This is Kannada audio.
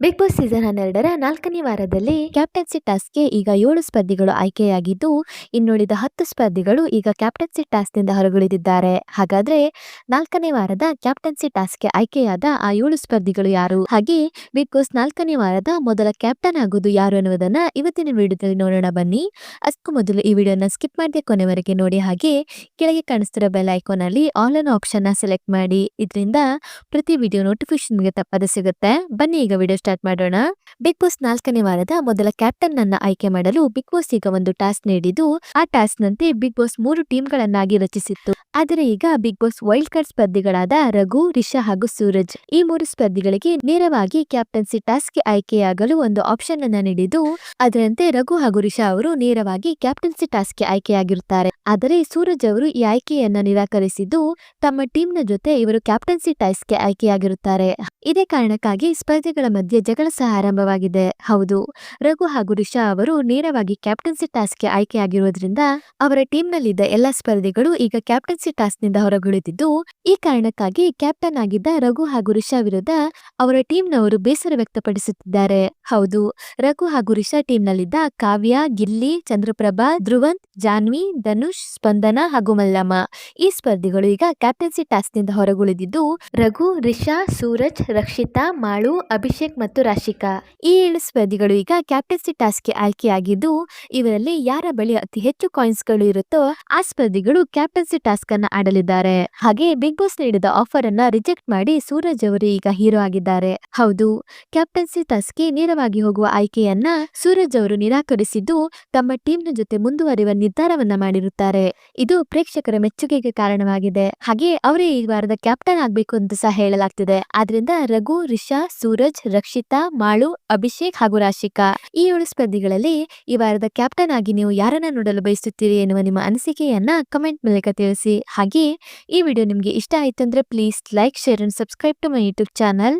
ಬಿಗ್ ಬಾಸ್ ಸೀಸನ್ ಹನ್ನೆರಡರ ನಾಲ್ಕನೇ ವಾರದಲ್ಲಿ ಕ್ಯಾಪ್ಟನ್ಸಿ ಟಾಸ್ಕ್ಗೆ ಈಗ ಏಳು ಸ್ಪರ್ಧಿಗಳು ಆಯ್ಕೆಯಾಗಿದ್ದು, ಇನ್ನುಳಿದ ಹತ್ತು ಸ್ಪರ್ಧಿಗಳು ಈಗ ಕ್ಯಾಪ್ಟನ್ಸಿ ಟಾಸ್ಕ್ನಿಂದ ಹೊರಗುಳಿದಿದ್ದಾರೆ. ಹಾಗಾದ್ರೆ ನಾಲ್ಕನೇ ವಾರದ ಕ್ಯಾಪ್ಟನ್ಸಿ ಟಾಸ್ಕ್ಗೆ ಆಯ್ಕೆಯಾದ ಆ ಏಳು ಸ್ಪರ್ಧಿಗಳು ಯಾರು? ಹಾಗೆ ಬಿಗ್ ಬಾಸ್ ನಾಲ್ಕನೇ ವಾರದ ಮೊದಲ ಕ್ಯಾಪ್ಟನ್ ಆಗೋದು ಯಾರು ಅನ್ನುವುದನ್ನ ಇವತ್ತಿನ ವಿಡಿಯೋದಲ್ಲಿ ನೋಡೋಣ ಬನ್ನಿ. ಅದಕ್ಕೂ ಮೊದಲು ಈ ವಿಡಿಯೋನ ಸ್ಕಿಪ್ ಮಾಡದೆ ಕೊನೆವರೆಗೆ ನೋಡಿ. ಹಾಗೆ ಕೆಳಗೆ ಕಾಣಿಸ್ತಿರೋ ಬೆಲ್ ಐಕಾನ್ ಅಲ್ಲಿ ಆಲ್ ಅನ್ ಆಪ್ಷನ್ ಸೆಲೆಕ್ಟ್ ಮಾಡಿ. ಇದರಿಂದ ಪ್ರತಿ ವಿಡಿಯೋ ನೋಟಿಫಿಕೇಶನ್ ನಿಮಗೆ ತಪ್ಪದೆ ಸಿಗುತ್ತೆ. ಬನ್ನಿ ಈಗ ವಿಡಿಯೋ ಸ್ಟಾರ್ಟ್ ಮಾಡೋಣ. ಬಿಗ್ ಬಾಸ್ ನಾಲ್ಕನೇ ವಾರದ ಮೊದಲ ಕ್ಯಾಪ್ಟನ್ ಅನ್ನ ಆಯ್ಕೆ ಮಾಡಲು ಬಿಗ್ ಬಾಸ್ ಈಗ ಒಂದು ಟಾಸ್ಕ್ ನೀಡಿದ್ದು, ಆ ಟಾಸ್ಕ್ ನಂತೆ ಬಿಗ್ ಬಾಸ್ ಮೂರು ಟೀಮ್ ಗಳನ್ನಾಗಿ ರಚಿಸಿತ್ತು. ಆದರೆ ಈಗ ಬಿಗ್ ಬಾಸ್ ವೈಲ್ಡ್ ಕಾರ್ಡ್ ಸ್ಪರ್ಧಿಗಳಾದ ರಘು, ರಿಷಾ ಹಾಗೂ ಸೂರಜ್ ಈ ಮೂರು ಸ್ಪರ್ಧಿಗಳಿಗೆ ನೇರವಾಗಿ ಕ್ಯಾಪ್ಟನ್ಸಿ ಟಾಸ್ಕ್ಗೆ ಆಯ್ಕೆಯಾಗಲು ಒಂದು ಆಪ್ಷನ್ ಅನ್ನ ನೀಡಿದ್ದು, ಅದರಂತೆ ರಘು ಹಾಗೂ ರಿಷಾ ಅವರು ನೇರವಾಗಿ ಕ್ಯಾಪ್ಟನ್ಸಿ ಟಾಸ್ಕ್ ಆಯ್ಕೆಯಾಗಿರುತ್ತಾರೆ. ಆದರೆ ಸೂರಜ್ ಅವರು ಈ ಆಯ್ಕೆಯನ್ನ ನಿರಾಕರಿಸಿದ್ದು, ತಮ್ಮ ಟೀಮ್ನ ಜೊತೆ ಇವರು ಕ್ಯಾಪ್ಟನ್ಸಿ ಟಾಸ್ಕ್ಗೆ ಆಯ್ಕೆಯಾಗಿರುತ್ತಾರೆ. ಇದೇ ಕಾರಣಕ್ಕಾಗಿ ಸ್ಪರ್ಧೆಗಳ ಮಧ್ಯೆ ಜಗಳ ಸಹ ಆರಂಭವಾಗಿದೆ. ಹೌದು, ರಘು ಹಾಗೂ ರಿಷಾ ಅವರು ನೇರವಾಗಿ ಕ್ಯಾಪ್ಟನ್ಸಿ ಟಾಸ್ಕ್ಗೆ ಆಯ್ಕೆಯಾಗಿರುವುದರಿಂದ ಅವರ ಟೀಮ್ನಲ್ಲಿದ್ದ ಎಲ್ಲ ಸ್ಪರ್ಧಿಗಳು ಈಗ ಕ್ಯಾಪ್ಟನ್ಸಿ ಟಾಸ್ಕ್ನಿಂದ ಹೊರಗುಳಿದಿದ್ದು, ಈ ಕಾರಣಕ್ಕಾಗಿ ಕ್ಯಾಪ್ಟನ್ ಆಗಿದ್ದ ರಘು ಹಾಗೂ ರಿಷಾ ವಿರುದ್ಧ ಅವರ ಟೀಮ್ನವರು ಬೇಸರ ವ್ಯಕ್ತಪಡಿಸುತ್ತಿದ್ದಾರೆ. ಹೌದು. ರಘು ಹಾಗೂ ರಿಷಾ ಟೀಮ್ನಲ್ಲಿದ್ದ ಕಾವ್ಯ, ಗಿಲ್ಲಿ, ಚಂದ್ರಪ್ರಭಾ, ಧ್ರುವಂತ್, ಜಾನ್ವಿ, ಧನುಷ್, ಸ್ಪಂದನ ಹಾಗೂ ಮಲ್ಲಮ್ಮ. ಈ ಸ್ಪರ್ಧಿಗಳು ಈಗ ಕ್ಯಾಪ್ಟನ್ಸಿ ಟಾಸ್ಕ್ನಿಂದ ಹೊರಗುಳಿದಿದ್ದು, ರಘು, ರಿಷಾ, ಸೂರಜ್, ರಕ್ಷಿತಾ, ಮಾಳು, ಅಭಿಷೇಕ್ ಮತ್ತು ರಾಶಿಕಾ. ಈ ಏಳು ಸ್ಪರ್ಧಿಗಳು ಈಗ ಕ್ಯಾಪ್ಟನ್ಸಿ ಟಾಸ್ಕ್ಗೆ ಆಯ್ಕೆಯಾಗಿದ್ದು, ಇವರಲ್ಲಿ ಯಾರ ಬಳಿ ಅತಿ ಹೆಚ್ಚು ಕಾಯಿನ್ಸ್ಗಳು ಇರುತ್ತೋ ಆ ಸ್ಪರ್ಧಿಗಳು ಕ್ಯಾಪ್ಟನ್ಸಿ ಟಾಸ್ಕ್ ಅನ್ನ ಆಡಲಿದ್ದಾರೆ. ಹಾಗೆ ಬಿಗ್ ಬಾಸ್ ನೀಡಿದ ಆಫರ್ ಅನ್ನ ರಿಜೆಕ್ಟ್ ಮಾಡಿ ಸೂರಜ್ ಅವರು ಈಗ ಹೀರೋ ಆಗಿದ್ದಾರೆ. ಹೌದು, ಕ್ಯಾಪ್ಟನ್ಸಿ ಟಾಸ್ಕ್ಗೆ ನೇರವಾಗಿ ಹೋಗುವ ಆಯ್ಕೆಯನ್ನ ಸೂರಜ್ ಅವರು ನಿರಾಕರಿಸಿದ್ದು ತಮ್ಮ ಟೀಮ್ನ ಜೊತೆ ಮುಂದುವರಿಯುವ ನಿರ್ಧಾರವನ್ನ ಮಾಡಿರುತ್ತಾರೆ. ಇದು ಪ್ರೇಕ್ಷಕರ ಮೆಚ್ಚುಗೆಗೆ ಕಾರಣವಾಗಿದೆ. ಹಾಗೆ ಅವರೇ ಈ ವಾರದ ಕ್ಯಾಪ್ಟನ್ ಆಗ್ಬೇಕು ಅಂತ ಸಹ ಹೇಳಲಾಗ್ತಿದೆ. ಆದ್ರಿಂದ ರಘು, ರಿಷಾ, ಸೂರಜ್, ರಕ್ಷಿತಾ, ಮಾಳು, ಅಭಿಷೇಕ್ ಹಾಗೂ ರಾಶಿಕಾ ಈ ಏಳು ಸ್ಪರ್ಧಿಗಳಲ್ಲಿ ಈ ವಾರದ ಕ್ಯಾಪ್ಟನ್ ಆಗಿ ನೀವು ಯಾರನ್ನ ನೋಡಲು ಬಯಸುತ್ತೀರಿ ಎನ್ನುವ ನಿಮ್ಮ ಅನಿಸಿಕೆಯನ್ನ ಕಮೆಂಟ್ ಮೂಲಕ ತಿಳಿಸಿ. ಹಾಗೆ ಈ ವಿಡಿಯೋ ನಿಮಗೆ ಇಷ್ಟ ಆಯ್ತು ಅಂದ್ರೆ please like, share, and subscribe to my YouTube channel.